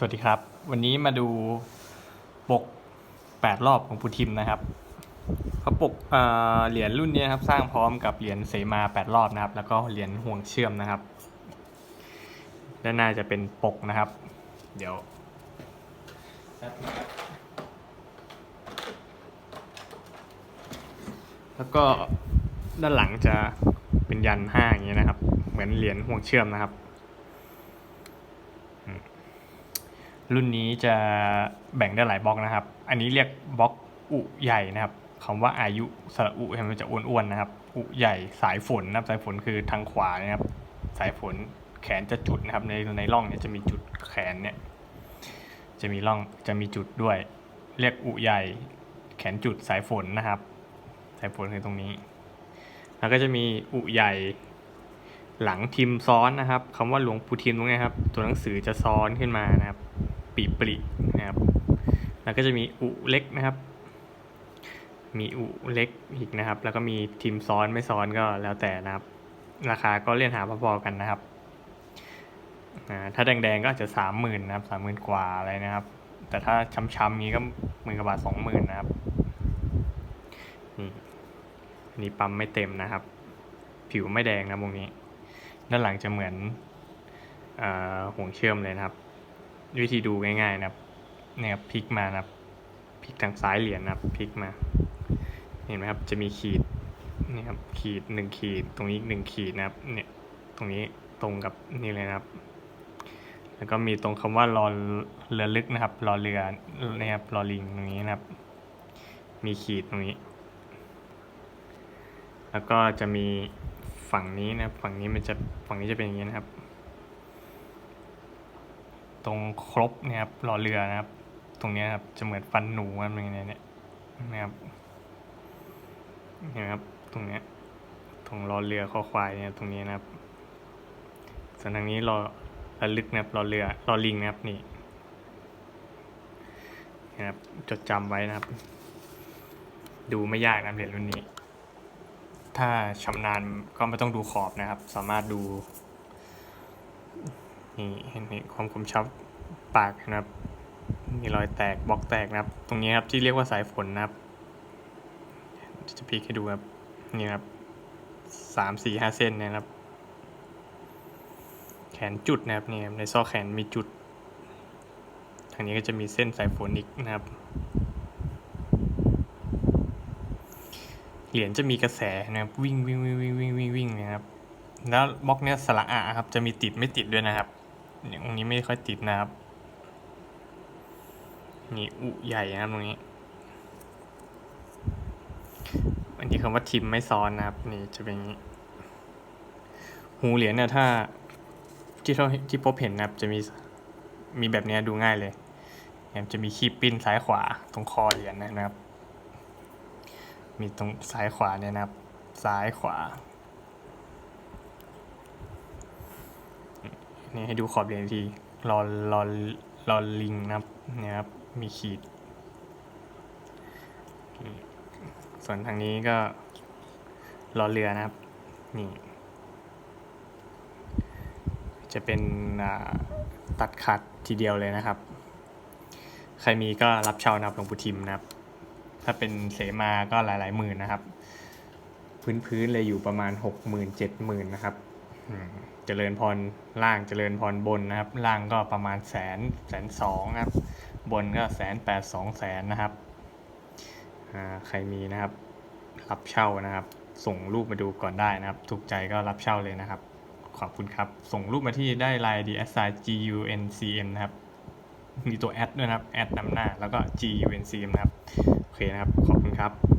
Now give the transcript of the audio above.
สวัสดีครับ วันนี้มาดูปก 8 รอบของปูทิมนะครับเขาปกเหรียญรุ่นนี้ครับ สร้างพร้อมกับเหรียญเสมา 8 รอบนะครับ แล้วก็เหรียญห่วงเชื่อมนะครับด้านหน้าจะเป็นปกนะครับ เดี๋ยวแล้วก็ด้านหลังจะเป็นยันห้าอย่างเงี้ยนะครับ เหมือนเหรียญห่วงเชื่อมนะครับ รุ่นนี้จะแบ่งได้หลายบล็อกนะครับ อันนี้เรียกบล็อกอุใหญ่นะครับคำว่าอายุสระอุมันจะอ้วนๆนะครับ อุใหญ่สายฝนนะครับ สายฝนคือทางขวานะครับ สายฝนแขนจะจุดนะครับ ในในร่องเนี่ยจะมีจุดแขนเนี่ย จะมีร่องจะมีจุดด้วย เรียกอุใหญ่ แขนจุดสายฝนนะครับ สายฝนคือตรงนี้ แล้วก็จะมีอุใหญ่หลังทิมซ้อนนะครับคำว่าหลวงปู่ทิมตรงนี้ครับ ตัวหนังสือจะซ้อนขึ้นมานะครับ ปีปรินะครับแล้วก็จะมีอุเล็กนะครับ มีอุเล็กอีกนะครับ แล้วก็มีทิมซ้อนไม่ซ้อนก็แล้วแต่นะครับ ราคาก็เลี่ยนหาพอๆกันนะครับอ่าถ้าแดงๆก็อาจจะสามหมื่นนะครับสามหมื่นกว่าอะไรนะครับ แต่ถ้าช้ำๆนี้ก็หมื่นกว่าบาทสองหมื่นนะครับนี่อันนี้ปั๊มไม่เต็มนะครับ ผิวไม่แดงนะวงนี้ ด้านหลังจะเหมือนอาห่วงเชื่อมเลยนะครับ วิธีดูง่ายๆนะครับเนี่ยครับพลิกมานะครับพลิกทางซ้ายเหรียญนะครับพลิกมาเห็นไหมครับจะมีขีดนี่ครับขีดหนึ่งขีด ตรงนี้อีกหนึ่งขีดนะครับเนี่ยตรงนี้ตรงกับนี่เลยนะครับ แล้วก็มีตรงคำว่ารอเรือลึกนะครับรอเรือนะครับรอลิงตรงนี้นะครับ มีขีดตรงนี้ แล้วก็จะมีฝั่งนี้นะครับฝั่งนี้มันจะฝั่งนี้จะเป็นอย่างนี้นะครับ ตรงครบเนะครับรอเรือนะครับ ตรงนี้ครับจะเหมือนฟันหนูอะไรอย่างเงี้ยเนี่ยนะครับเห็นไหมครับตรงเนี้ยตรงรอเรือคอควายเนี่ยตรงนี้นะครับ ส่วนทางนี้รอระลึกนะครับรอเรือรอลิงนะครับนี่นะครับจดจำไว้นะครับ ดูไม่ยากนะเหรียญรุ่นนี้ ถ้าชำนาญก็ไม่ต้องดูขอบนะครับ สามารถดู นี่เห็นนี่ความคมชับปากนะครับ มีรอยแตกบล็อกแตกนะครับ ตรงนี้ครับที่เรียกว่าสายฝนนะครับ จะพลิกให้ดูครับ นี่ครับสามสี่ห้าเส้นนะครับ แขนจุดนะครับนี่ในซอกแขนมีจุด ทางนี้ก็จะมีเส้นสายฝนอีกนะครับ เหรียญจะมีกระแสนะครับ วิ่งวิ่งวิ่งวิ่งวิ่งวิ่งนะครับ แล้วบล็อกเนี้ยสระอะครับ จะมีติดไม่ติดด้วยนะครับ ตรงนี้ไม่ค่อยติดนะครับนี่อุใหญ่นะครับตรงนี้อันนี้คำว่าทิมไม่ซ้อนนะครับ นี่จะเป็นอย่างนี้ หูเหรียญเนี่ยถ้าที่เราที่พบเห็นนะครับ จะมีมีแบบนี้ดูง่ายเลยเนี่ยจะมีขีบปิ้นซ้ายขวาตรงคอเหรียญนะครับ มีตรงซ้ายขวาเนี่ยนะครับ ซ้ายขวา นี่ให้ดูขอบเหรียญทีรอรอรอลิงนะครับเนี่ยครับมีขีด ส่วนทางนี้ก็รอเรือนะครับ นี่ จะเป็นตัดคัดทีเดียวเลยนะครับ ใครมีก็รับเช่านะครับหลวงปู่ทิมนะครับ ถ้าเป็นเสมาก็หลายๆหมื่นนะครับ พื้นๆเลยอยู่ประมาณหกหมื่นเจ็ดหมื่นนะครับ เจริญพรล่างเจริญพรบนนะครับ ล่างก็ประมาณแสนแสนสองนะครับ บนก็แสนแปดสองแสนนะครับใครมีนะครับ รับเช่านะครับ ส่งรูปมาดูก่อนได้นะครับ ถูกใจก็รับเช่าเลยนะครับ ขอบคุณครับ ส่งรูปมาที่ได้ไลน์ d s i g u n c m นะครับ มีตัวแอดด้วยนะครับแอดนำหน้าแล้วก็ g u n c m นะครับ โอเคนะครับ ขอบคุณครับ